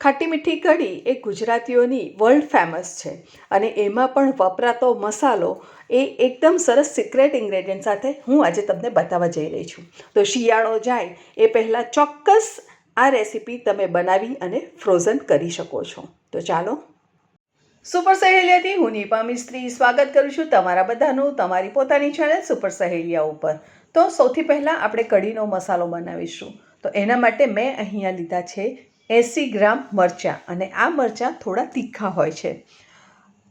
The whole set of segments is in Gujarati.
ખાટી મીઠી કઢી એ ગુજરાતીઓની વર્લ્ડ ફેમસ છે. અને એમાં પણ વપરાતો મસાલો એ એકદમ સરસ સિક્રેટ ઇન્ગ્રેડિયન્ટ સાથે હું આજે તમને બતાવવા જઈ રહી છું. તો શિયાળો જાય એ પહેલાં ચોક્કસ આ રેસીપી તમે બનાવી અને ફ્રોઝન કરી શકો છો. તો ચાલો. સુપર સહેલિયાથી હું નિપા મિસ્ત્રી સ્વાગત કરું છું તમારા બધાનું તમારી પોતાની ચેનલ સુપર સહેલિયા ઉપર. તો સૌથી પહેલાં આપણે કઢીનો મસાલો બનાવીશું. તો એના માટે મેં અહીંયા લીધા છે એંસી ગ્રામ મરચાં અને આ મરચાં થોડા તીખા હોય છે.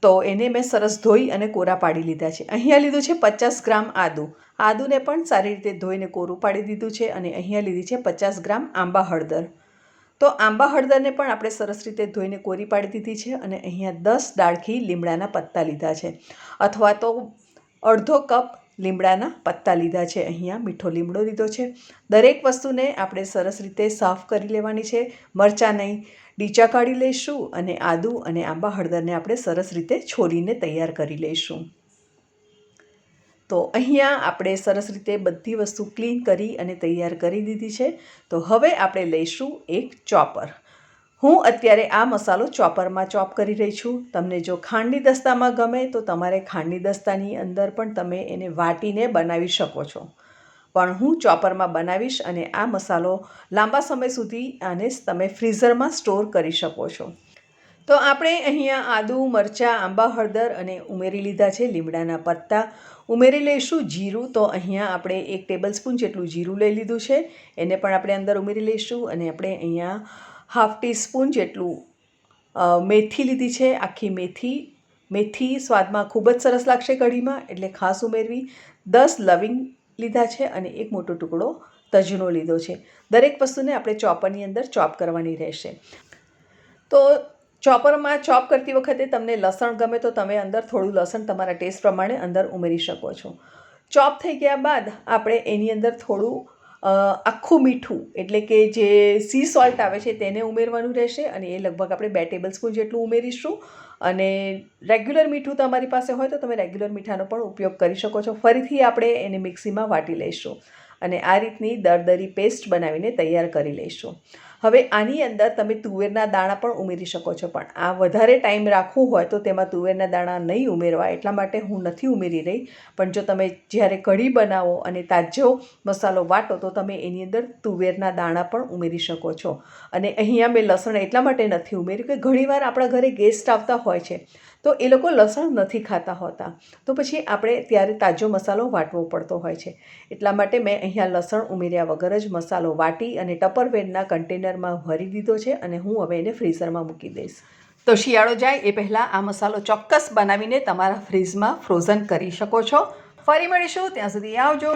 તો એને મેં સરસ ધોઈ અને કોરા પાડી લીધા છે. અહીંયા લીધું છે પચાસ ગ્રામ આદું. આદુને પણ સારી રીતે ધોઈને કોરું પાડી દીધું છે અને અહીંયા લીધી છે પચાસ ગ્રામ આંબા હળદર. તો આંબા હળદરને પણ આપણે સરસ રીતે ધોઈને કોરી પાડી દીધી છે અને અહીંયા દસ ડાળખી લીમડાના પત્તા લીધા છે. અથવા તો અડધો કપ લીમડાના પત્તા લીધા છે. અહીંયા મીઠો લીમડો લીધો છે. દરેક વસ્તુને આપણે સરસ રીતે સાફ કરી લેવાની છે. મરચાં નહીં, ડીચા કાઢી લઈશું અને આદું અને આંબા હળદરને આપણે સરસ રીતે છોલીને તૈયાર કરી લઈશું. તો અહીંયા આપણે સરસ રીતે બધી વસ્તુ ક્લીન કરી અને તૈયાર કરી દીધી છે. તો હવે આપણે લઈશું એક ચોપર. હું અત્યારે આ મસાલો ચોપરમાં ચોપ કરી રહી છું. તમને જો ખાંડની દસ્તામાં ગમે તો તમારે ખાંડની દસ્તાની અંદર પણ તમે એને વાટીને બનાવી શકો છો. પણ હું ચોપરમાં બનાવીશ અને આ મસાલો લાંબા સમય સુધી આને તમે ફ્રીઝરમાં સ્ટોર કરી શકો છો. તો આપણે અહીંયા આદુ, મરચાં, આંબા, હળદર અને ઉમેરી લીધા છે લીમડાના પત્તા. ઉમેરી લઈશું જીરું તો અહીંયા આપણે એક ટેબલ સ્પૂન જેટલું જીરું લઈ લીધું છે. એને પણ આપણે અંદર ઉમેરી લઈશું અને આપણે અહીંયા હાફ ટીસ્પૂન જેટલું મેથી લીધી છે. આખી મેથી મેથી સ્વાદમાં ખૂબ જ સરસ લાગશે કઢીમાં, એટલે ખાસ ઉમેરવી. દસ લવિંગ લીધા છે અને એક મોટો ટુકડો તજનો લીધો છે. દરેક વસ્તુને આપણે ચોપરની અંદર ચોપ કરવાની રહેશે. તો ચોપરમાં ચોપ કરતી વખતે તમને લસણ ગમે તો તમે અંદર થોડું લસણ તમારા ટેસ્ટ પ્રમાણે અંદર ઉમેરી શકો છો. ચોપ થઈ ગયા બાદ આપણે એની અંદર થોડું આખું મીઠું, એટલે કે જે સી સોલ્ટ આવે છે તેને ઉમેરવાનું રહેશે અને એ લગભગ આપણે બે ટેબલ સ્પૂન જેટલું ઉમેરીશું. અને રેગ્યુલર મીઠું તમારી પાસે હોય તો તમે રેગ્યુલર મીઠાનો પણ ઉપયોગ કરી શકો છો. ફરીથી આપણે એને મિક્સીમાં વાટી લઈશું અને આ રીતની દરદરી પેસ્ટ બનાવીને તૈયાર કરી લઈશું. હવે આની અંદર તમે તુવેરના દાણા પણ ઉમેરી શકો છો. પણ આ વધારે ટાઈમ રાખવું હોય તો તેમાં તુવેરના દાણા નહીં ઉમેરવા એટલા માટે હું નથી ઉમેરી રહી. પણ જો તમે જ્યારે કઢી બનાવો અને તાજો મસાલો વાટો તો તમે એની અંદર તુવેરના દાણા પણ ઉમેરી શકો છો. અને અહીંયા મેં લસણ એટલા માટે નથી ઉમેર્યું કે ઘણીવાર આપણા ઘરે ગેસ્ટ આવતા હોય છે. તો એ લોકો લસણ નથી ખાતા હોતા. તો પછી આપણે ત્યારે તાજો મસાલો વાટવો પડતો હોય છે. એટલા માટે મેં અહીંયા લસણ ઉમેર્યા વગર જ મસાલો વાટી અને ટપરવેરના કન્ટેનરમાં ભરી દીધો છે અને હું હવે એને ફ્રીઝરમાં મૂકી દઈશ. તો શિયાળો જાય એ પહેલાં આ મસાલો ચોક્કસ બનાવીને તમારા ફ્રીઝમાં ફ્રોઝન કરી શકો છો. ફરી મળીશું, ત્યાં સુધી આવજો.